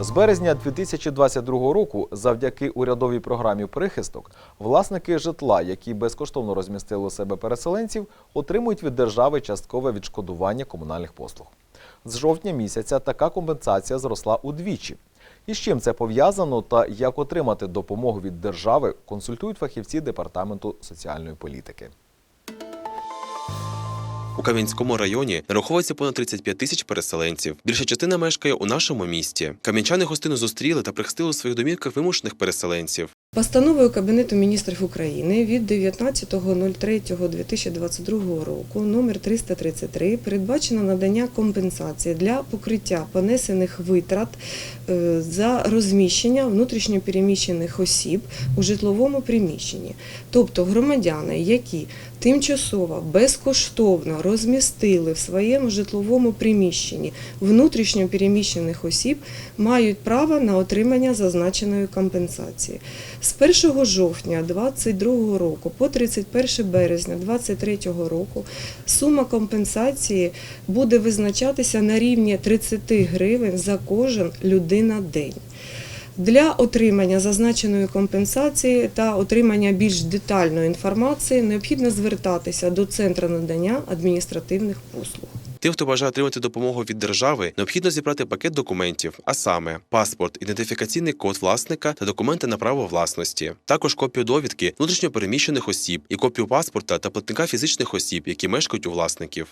З березня 2022 року, завдяки урядовій програмі Прихисток, власники житла, які безкоштовно розмістили у себе переселенців, отримують від держави часткове відшкодування комунальних послуг. З жовтня місяця така компенсація зросла удвічі. І з чим це пов'язано та як отримати допомогу від держави, консультують фахівці департаменту соціальної політики. У Кам'янському районі нараховується понад 35 тисяч переселенців. Більша частина мешкає у нашому місті. Кам'янчани гостину зустріли та прихистили у своїх домівках вимушених переселенців. Постановою Кабінету міністрів України від 19.03.2022 року номер 333 передбачено надання компенсації для покриття понесених витрат е, за розміщення внутрішньопереміщених осіб у житловому приміщенні. Тобто громадяни, які тимчасово безкоштовно розмістили в своєму житловому приміщенні внутрішньопереміщених осіб, мають право на отримання зазначеної компенсації. З 1 жовтня 2022 року по 31 березня 2023 року сума компенсації буде визначатися на рівні 30 гривень за кожен людина день. Для отримання зазначеної компенсації та отримання більш детальної інформації необхідно звертатися до центру надання адміністративних послуг. Тим, хто бажає отримати допомогу від держави, необхідно зібрати пакет документів, а саме паспорт, ідентифікаційний код власника та документи на право власності, також копію довідки внутрішньопереміщених осіб і копію паспорта та платника фізичних осіб, які мешкають у власників.